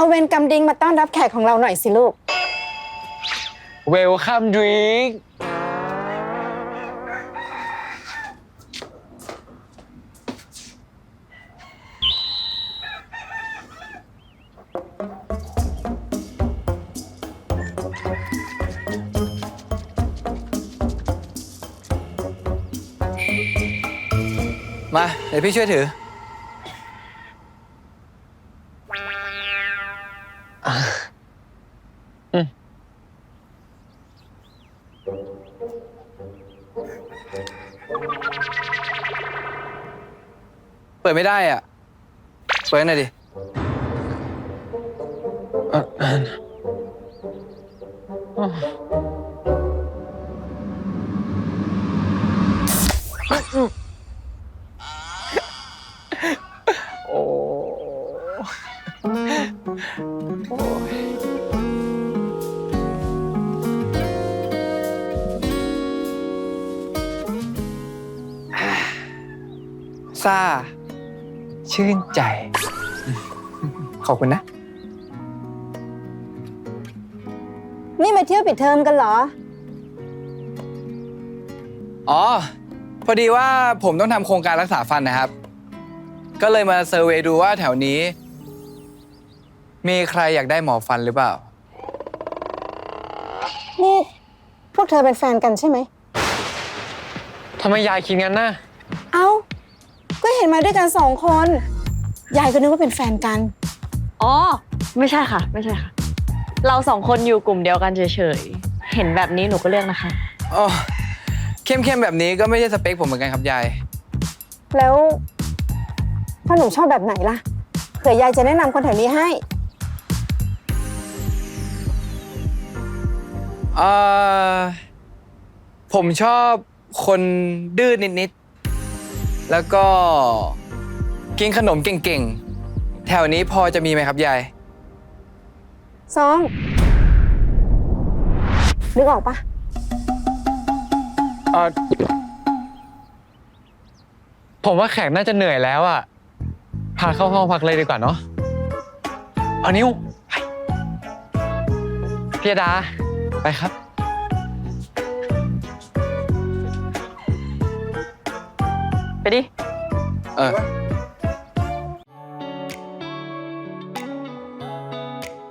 เอาเวนกำดิงมาต้อนรับแขกของเราหน่อยสิลูก เวลคัมดริงมา เดี๋ยวพี่ช่วยถือ เปิดไม่ได้อะ เปิดหน่อยดิโอ้ซ่า ชื่นใจ ขอบคุณนะ นี่มาเที่ยวปิดเทอมกันเหรอ อ๋อ พอดีว่าผมต้องทำโครงการรักษาฟันนะครับ ก็เลยมาเซอร์เวย์ดูว่าแถวนี้ มีใครอยากได้หมอฟันหรือเปล่า นี่ พวกเธอเป็นแฟนกันใช่ไหม ทำไมยายคิดงั้นน่ะเอ้าก็ เห็นมาด้วยกันสองคน ยายก็นึกว่าเป็นแฟนกัน อ๋อ ไม่ใช่ค่ะ ไม่ใช่ค่ะ เราสองคนอยู่กลุ่มเดียวกันเฉยๆ เห็นแบบนี้หนูก็เลือกนะคะ อ๋อเข้มๆแบบนี้ก็ไม่ใช่สเปคผมเหมือนกันครับยาย แล้วพ่อหนุ่มชอบแบบไหนล่ะเผื่อยายจะแนะนำคนแถวนี้ให้ เอ่อ ผมชอบคนดื้อนิดๆ แล้วก็กินขนมเก่งๆ แถวนี้พอจะมีไหมครับยาย ซองนึกออกปะเออผมว่าแขกน่าจะเหนื่อยแล้วอะ พาเข้าห้องพักเลยดีกว่าเนาะ เอานิ้วไปพี่ยดา ไปครับ ไปดิ เออ